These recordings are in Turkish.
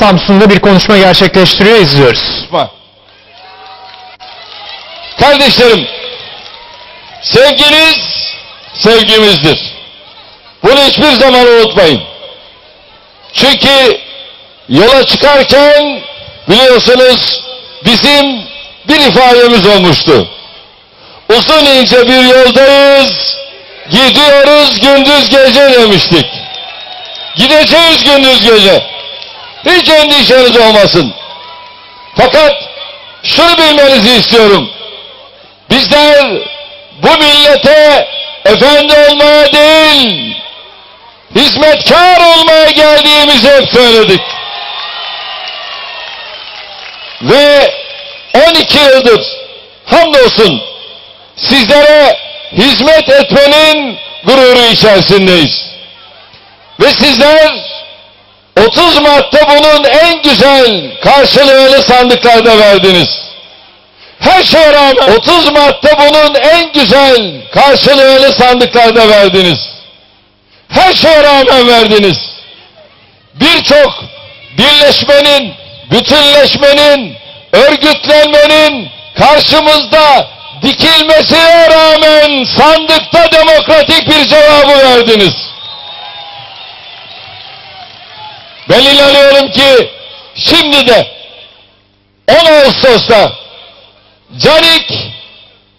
Samsun'da bir konuşma gerçekleştiriyor izliyoruz. Kardeşlerim, sevginiz sevgimizdir. Bunu hiçbir zaman unutmayın. Çünkü yola çıkarken biliyorsunuz bizim bir ifademiz olmuştu. Uzun ince bir yoldayız, gidiyoruz gündüz gece demiştik. Gideceğiz gündüz gece. Hiç endişeniz olmasın. Fakat şunu bilmenizi istiyorum. Bizler bu millete efendi olmaya değil, hizmetkar olmaya geldiğimizi hep söyledik. Ve 12 yıldır hamdolsun sizlere hizmet etmenin gururu içerisindeyiz. Ve sizler 30 Mart'ta bunun en güzel karşılığını sandıklarda verdiniz. Her şeye rağmen 30 Mart'ta bunun en güzel karşılığını sandıklarda verdiniz. Her şeye rağmen verdiniz. Birçok birleşmenin, bütünleşmenin, örgütlenmenin karşımızda dikilmesine rağmen sandıkta demokratik bir cevabı verdiniz. Ben inanıyorum ki şimdi de 10 Ağustos'ta Canik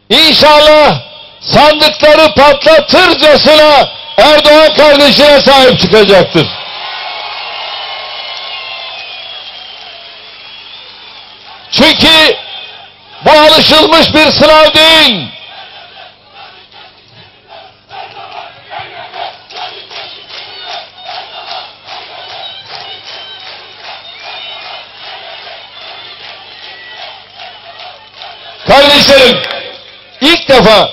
inşallah sandıkları patlatırcasına Erdoğan kardeşine sahip çıkacaktır. Çünkü bu alışılmış bir sınav değil. Kardeşlerim, ilk defa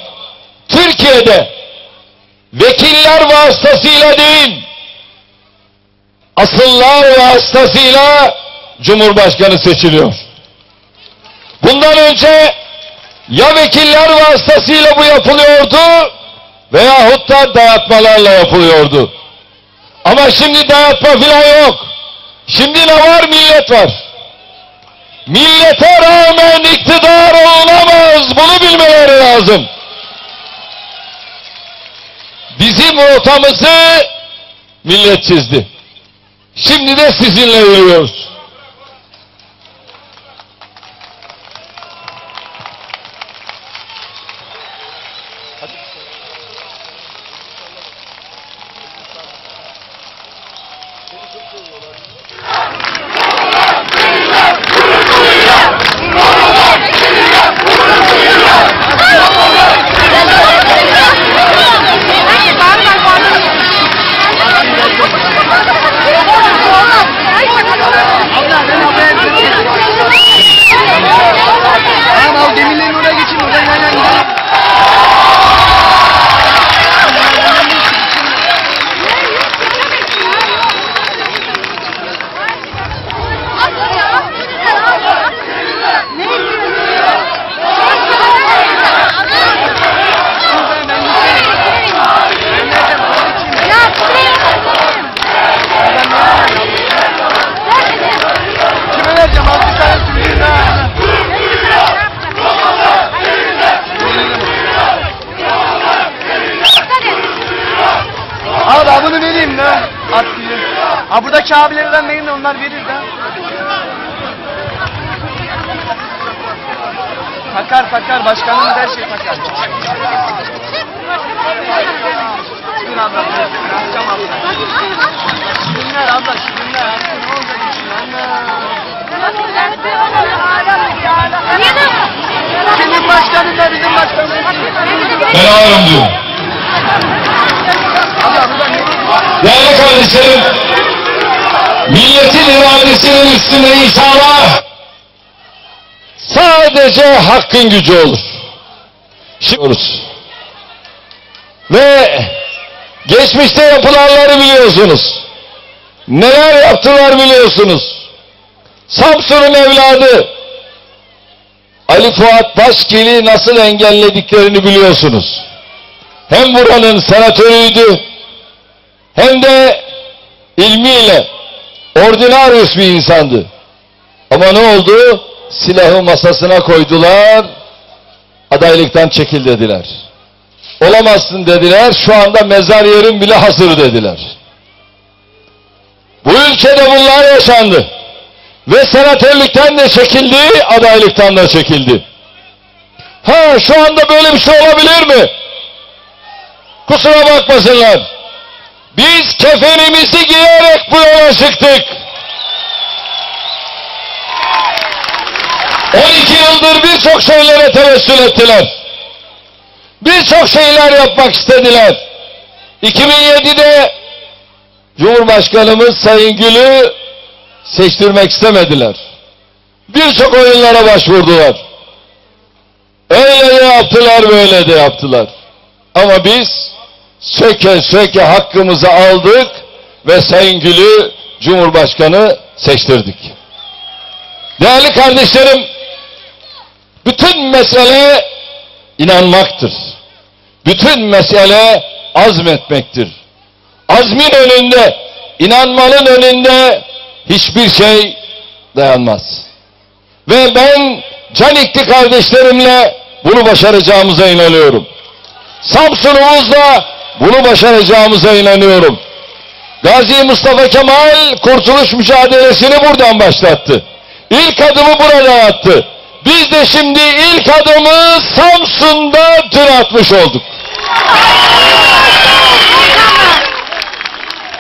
Türkiye'de vekiller vasıtasıyla değil, asıllar vasıtasıyla Cumhurbaşkanı seçiliyor. Bundan önce ya vekiller vasıtasıyla bu yapılıyordu veyahut da dayatmalarla yapılıyordu. Ama şimdi dayatma filan yok. Şimdi ne var? Millet var. Millete rağmen iktidar olamaz. Bunu bilmeleri lazım. Bizim rotamızı millet çizdi. Şimdi de sizinle yürüyoruz. Buradaki abilerden verin de onlar verir de. Takar takar başkanımız her şey takar. Şükür abla. Akşam abla. Şükürler abla şükürler. Ne olacak için Senin başkanın da bizim başkanımız. Ben alırım diyor. Değerli kardeşlerim, milletin iradesinin üstünde inşallah sadece hakkın gücü olur. Şimdi ve geçmişte yapılanları biliyorsunuz. Neler yaptılar biliyorsunuz. Samsun'un evladı Ali Fuat Başkili nasıl engellediklerini biliyorsunuz. Hem buranın senatörüydü hem de ilmiyle Ordinarius bir insandı. Ama ne oldu? Silahı masasına koydular. Adaylıktan çekil dediler. Olamazsın dediler. Şu anda mezar yerin bile hazır dediler. Bu ülkede bunlar yaşandı. Ve senatörlükten de çekildi, adaylıktan da çekildi. Ha şu anda böyle bir şey olabilir mi? Kusura bakmasınlar. Biz kefenimizi giyerek bu yola çıktık. 12 yıldır birçok şeylere tevessül ettiler. Birçok şeyler yapmak istediler. 2007'de Cumhurbaşkanımız Sayın Gül'ü seçtirmek istemediler. Birçok oyunlara başvurdular. Öyle de yaptılar, böyle de yaptılar. Ama biz söke söke hakkımızı aldık ve Sayın Cumhurbaşkanı seçtirdik. Değerli kardeşlerim, bütün mesele inanmaktır. Bütün mesele azmetmektir. Azmin önünde, inanmanın önünde hiçbir şey dayanmaz. Ve ben Canikli kardeşlerimle bunu başaracağımıza inanıyorum. Samsun'umuzla bunu başaracağımıza inanıyorum. Gazi Mustafa Kemal kurtuluş mücadelesini buradan başlattı. İlk adımı burada attı. Biz de şimdi ilk adımı Samsun'da dün atmış olduk.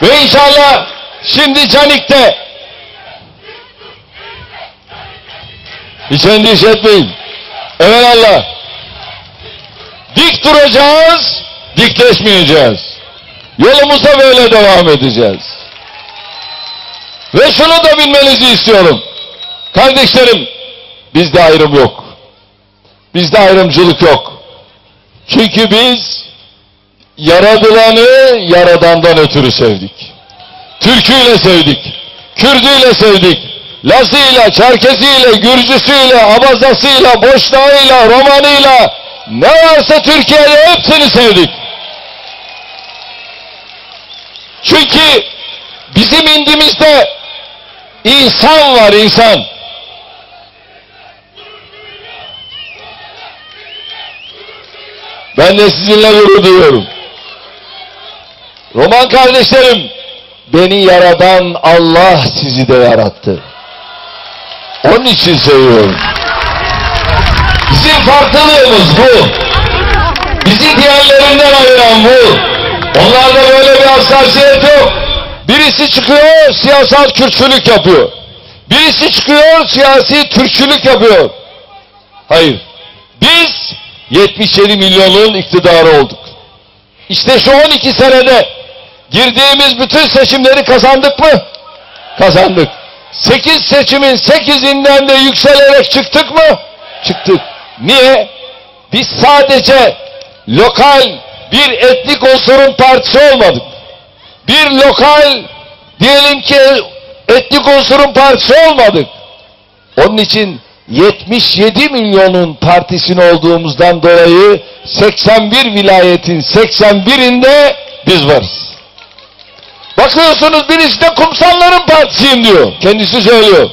Ve inşallah şimdi Canik'te hiç endişe etmeyin. Evelallah. Dik duracağız, dikleşmeyeceğiz. Yolumuza böyle devam edeceğiz. Ve şunu da bilmenizi istiyorum. Kardeşlerim, bizde ayrım yok. Bizde ayrımcılık yok. Çünkü biz yaradılanı yaradandan ötürü sevdik. Türküyle sevdik. Kürdüyle sevdik. Lazıyla, Çerkeziyle, Gürcüsüyle, Abazasıyla, Boşnağıyla, Romanıyla ne varsa Türkiye'de hepsini sevdik. Çünkü bizim indimizde insan var insan. Ben de sizinle gurur duyuyorum. Roman kardeşlerim, beni yaradan Allah sizi de yarattı. Onun için seviyorum. Bizim farklılığımız bu. Bizi diğerlerinden ayıran bu. Onlarda böyle bir hassasiyet yok. Birisi çıkıyor siyasal Kürtçülük yapıyor. Birisi çıkıyor siyasi Türkçülük yapıyor. Hayır. Biz 77 milyonun iktidarı olduk. İşte şu 12 senede girdiğimiz bütün seçimleri kazandık mı? Kazandık. 8 seçimin 8'inden de yükselerek çıktık mı? Çıktık. Niye? Biz sadece lokal bir etnik unsurun partisi olmadık. Bir lokal diyelim ki etnik unsurun partisi olmadık. Onun için 77 milyonun partisini olduğumuzdan dolayı 81 vilayetin 81'inde biz varız. Bakıyorsunuz birisi de kumsalların partisiyim diyor. Kendisi söylüyor.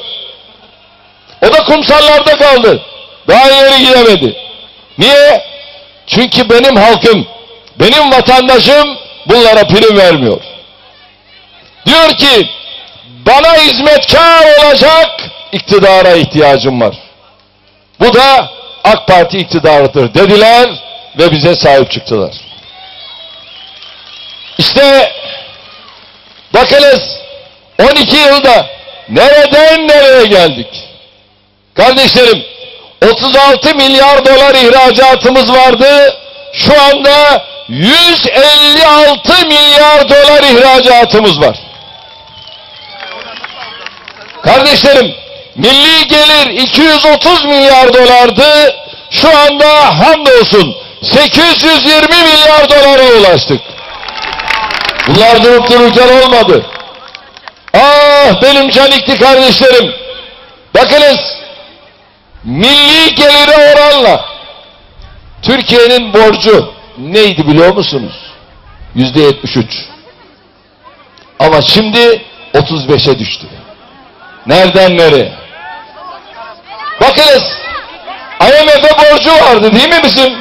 O da kumsallarda kaldı. Daha ileri gidemedi. Niye? Çünkü benim halkım, benim vatandaşım bunlara prim vermiyor. Diyor ki bana hizmetkar olacak iktidara ihtiyacım var. Bu da AK Parti iktidarıdır dediler ve bize sahip çıktılar. İşte bakınız 12 yılda nereden nereye geldik? Kardeşlerim 36 milyar dolar ihracatımız vardı. Şu anda 156 milyar dolar ihracatımız var. Kardeşlerim milli gelir 230 milyar dolardı. Şu anda hamdolsun 820 milyar dolara ulaştık. Bunlar durup dururken olmadı. Ah benim canikli kardeşlerim. Bakınız milli gelire oranla Türkiye'nin borcu neydi biliyor musunuz? Yüzde 73. Ama şimdi 35'e düştü. Nereden nereye? Bakınız IMF'e borcu vardı değil mi bizim?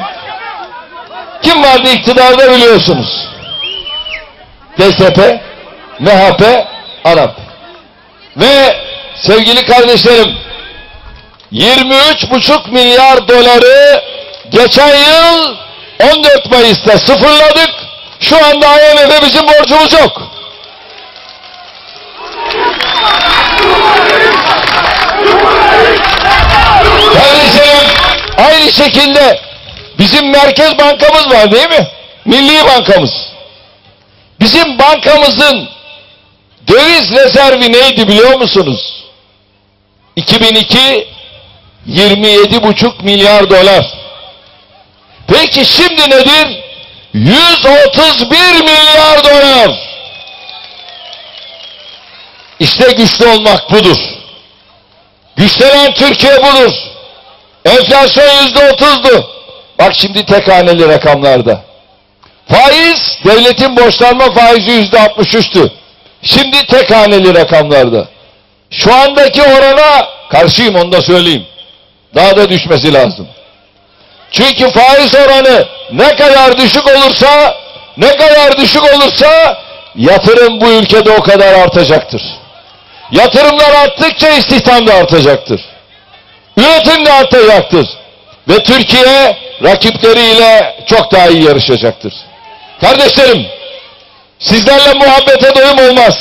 Kim vardı iktidarda biliyorsunuz. DSP, MHP, Arap. Ve sevgili kardeşlerim 23,5 milyar doları geçen yıl 14 Mayıs'ta sıfırladık. Şu anda IMF'e bizim borcumuz yok. Kardeşlerim aynı şekilde bizim Merkez Bankamız var değil mi? Milli Bankamız. Bizim bankamızın döviz rezervi neydi biliyor musunuz? 2002 27,5 milyar dolar. Peki şimdi nedir? 131 milyar dolar. İşte güçlü olmak budur. Güçlenen Türkiye budur. Enflasyon yüzde otuzdu. Bak şimdi tek haneli rakamlarda. Faiz, devletin borçlanma faizi yüzde altmış üçtü. Şimdi tek haneli rakamlarda. Şu andaki orana karşıyım onu da söyleyeyim. Daha da düşmesi lazım. Çünkü faiz oranı ne kadar düşük olursa, ne kadar düşük olursa yatırım bu ülkede o kadar artacaktır. Yatırımlar arttıkça istihdam da artacaktır. Üretim de artacaktır. Ve Türkiye rakipleriyle çok daha iyi yarışacaktır. Kardeşlerim, sizlerle muhabbete doyum olmaz.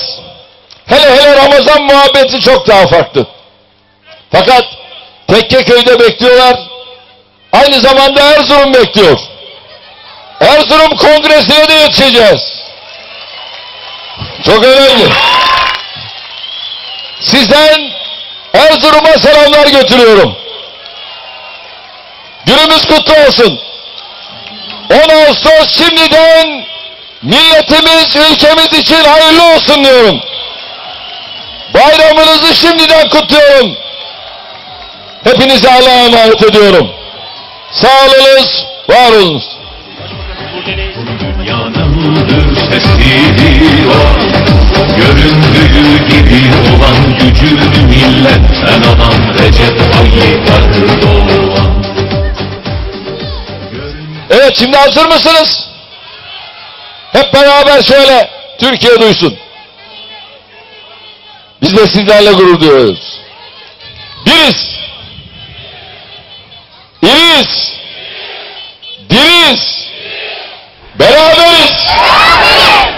Hele hele Ramazan muhabbeti çok daha farklı. Fakat Tekkeköy'de bekliyorlar. Aynı zamanda Erzurum bekliyor. Erzurum Kongresi'ne de yetişeceğiz. Çok önemli. Sizden Erzurum'a selamlar götürüyorum. Günümüz kutlu olsun. 10 Ağustos şimdiden milletimiz, ülkemiz için hayırlı olsun diyorum. Bayramınızı şimdiden kutluyorum. Hepinize Allah'a emanet ediyorum. Sağ olunuz, var olunuz. Yanımdır sesleri var Göründüğü gibi olan gücünü milletten alan Recep Tayyip Erdoğan Evet şimdi hazır mısınız? Hep beraber şöyle Türkiye duysun. Biz de sizlerle gurur duyuyoruz. Biriz. İriyiz. Diriyiz. Beraberiz.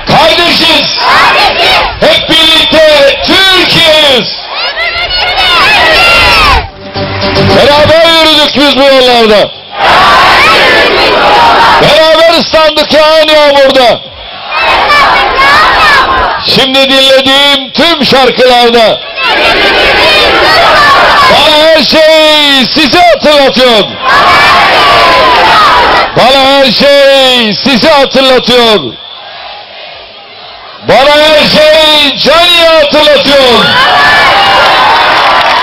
Kardeşiz. Hep birlikte Türkiye'yiz. Beraber yürüdük biz bu yollarda. Beraber ıslandık yağan yağmurda. Şimdi dinlediğim tüm şarkılarda bana her şey sizi hatırlatıyor. Bana her şey sizi hatırlatıyor. Bana her şey Cani'yi hatırlatıyor.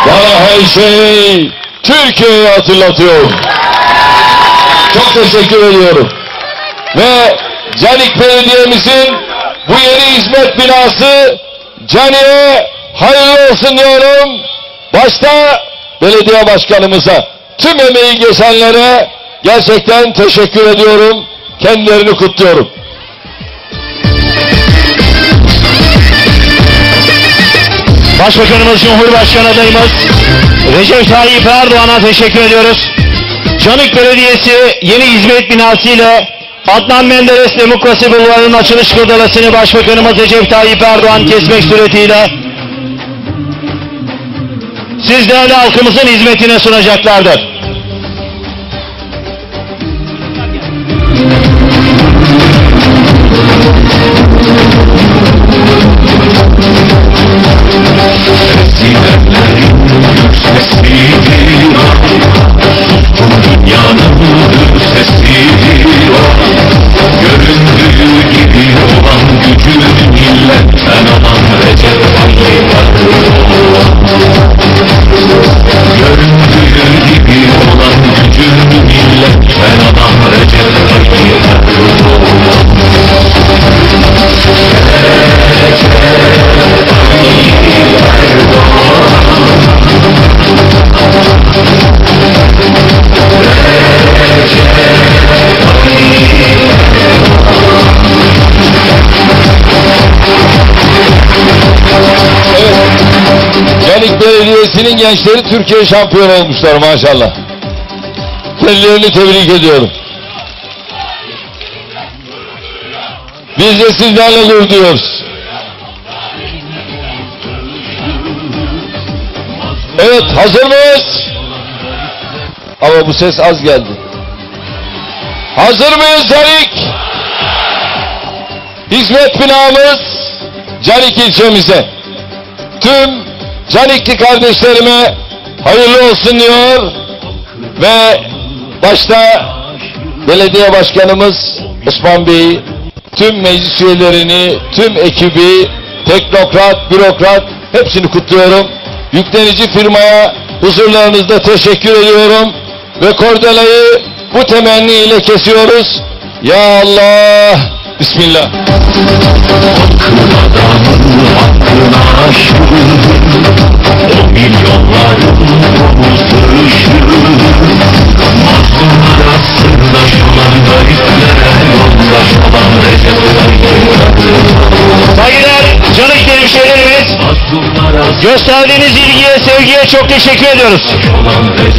Bana her şey Türkiye'yi hatırlatıyor. Çok teşekkür ediyorum. Ve Canik Belediye'mizin bu yeni hizmet binası Cani'ye hayırlı olsun diyorum. Başta belediye başkanımıza, tüm emeği geçenlere gerçekten teşekkür ediyorum. Kendilerini kutluyorum. Başbakanımız, Cumhurbaşkanı adayımız Recep Tayyip Erdoğan'a teşekkür ediyoruz. Canik Belediyesi yeni hizmet binası ile Adnan Menderes Demokrasi Bulvarı'nın açılış kurdalasını Başbakanımız Recep Tayyip Erdoğan kesmek suretiyle değerli halkımızın hizmetine sunacaklardır. Belediyesi'nin gençleri Türkiye şampiyonu olmuşlar maşallah. Kendilerini tebrik ediyorum. Biz de sizlerle gurur duyuyoruz. Evet hazır mıyız? Ama bu ses az geldi. Hazır mıyız Canik? Hizmet binamız Canik ilçemize. Tüm Canikli kardeşlerime hayırlı olsun diyor ve başta belediye başkanımız Osman Bey, tüm meclis üyelerini, tüm ekibi, teknokrat, bürokrat hepsini kutluyorum. Yüklenici firmaya huzurlarınızda teşekkür ediyorum ve kordelayı bu temenni ile kesiyoruz. Ya Allah, Bismillah. Adamın hakkına aşkın O milyonların omuzlayışı Mazlumlara Yoldaş olan da Gösterdiğiniz ilgiye, sevgiye çok teşekkür ediyoruz.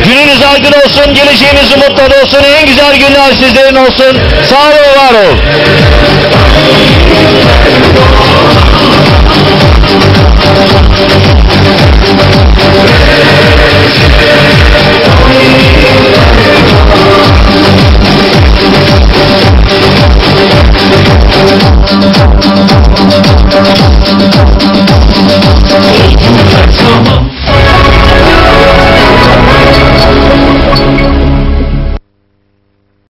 Gününüz aydın olsun, geleceğiniz umutla olsun. En güzel günler sizlerin olsun. Sağ ol, var ol. Thank. Thank you.